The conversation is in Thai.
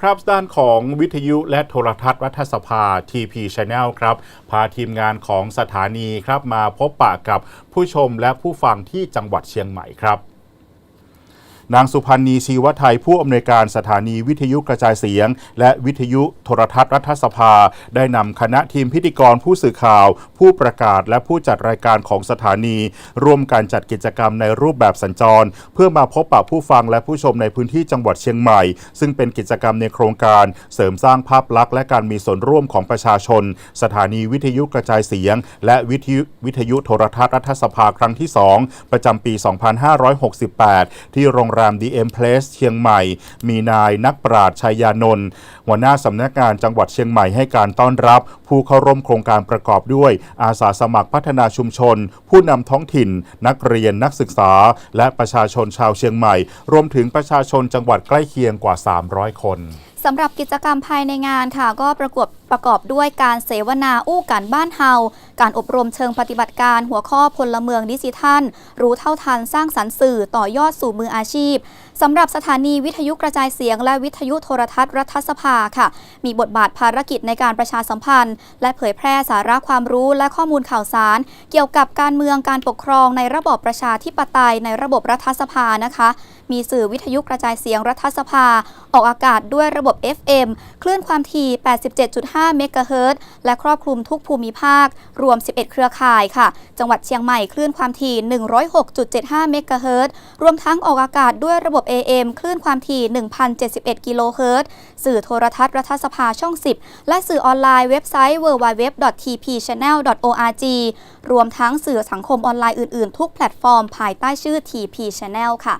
ครับด้านของวิทยุและโทรทัศน์รัฐสภา TP Channel ครับพาทีมงานของสถานีครับมาพบปะกับผู้ชมและผู้ฟังที่จังหวัดเชียงใหม่ครับ นางสุพันธ์นีชีวไทยผู้อำนวยการสถานีวิทยุกระจายเสียง และวิทยุโทรทัศน์รัฐสภา ได้นำคณะทีมพิธีกรผู้สื่อข่าว ผู้ประกาศและผู้จัดรายการของสถานี ร่วมการจัดกิจกรรมในรูปแบบสัญจร เพื่อมาพบปะผู้ฟังและผู้ชมในพื้นที่จังหวัดเชียงใหม่ ซึ่งเป็นกิจกรรมในโครงการเสริมสร้างภาพลักษณ์และการมีส่วนร่วมของประชาชน สถานีวิทยุกระจายเสียง และวิทยุวิทยุโทรทัศน์รัฐสภาครั้งที่ 2 ประจำปี 2568 ที่โรงแรม DM Place เชียงใหม่ มีนายนักปราชญ์ชัยยานนท์หัวหน้าสำนักงานจังหวัดเชียงใหม่ให้การต้อนรับ ผู้เข้าร่วมโครงการประกอบด้วย อาสาสมัครพัฒนาชุมชน ผู้นำท้องถิ่น นักเรียนนักศึกษา และประชาชนชาวเชียงใหม่ รวมถึงประชาชนจังหวัดใกล้เคียงกว่า 300 คนสำหรับกิจกรรมภายในงานค่ะ ก็ประกอบ ประกอบด้วยการเสวนาอู้กันบ้านเฮา การอบรมเชิงปฏิบัติการหัวข้อพลเมืองดิจิทัล รู้เท่าทันสร้างสรรค์สื่อต่อยอดสู่มืออาชีพสำหรับสถานีวิทยุกระจายเสียง และวิทยุโทรทัศน์รัฐสภาค่ะ มีบทบาทภารกิจในการประชาสัมพันธ์ และเผยแพร่สาระความรู้และข้อมูลข่าวสาร เกี่ยวกับการเมืองการปกครองในระบอบประชาธิปไตยในระบบรัฐสภานะคะ มีสื่อวิทยุกระจายเสียงรัฐสภา ออกอากาศด้วยระบบ FM คลื่นความถี่ 87.5 5 เมกะเฮิรตซ์และครอบคลุมทุกภูมิภาค รวม 11 เครือข่ายค่ะ จังหวัดเชียงใหม่คลื่นความถี่ 106.75 เมกะเฮิรตซ์รวมทั้งออกอากาศด้วยระบบ AM คลื่นความถี่ 1,071 กิโลเฮิรตซ์สื่อโทรทัศน์รัฐสภาช่อง 10 และสื่อออนไลน์เว็บไซต์ www.tpchannel.org รวมทั้งสื่อสังคมออนไลน์อื่น ๆ ทุกแพลตฟอร์ม ภายใต้ชื่อ TP Channel ค่ะ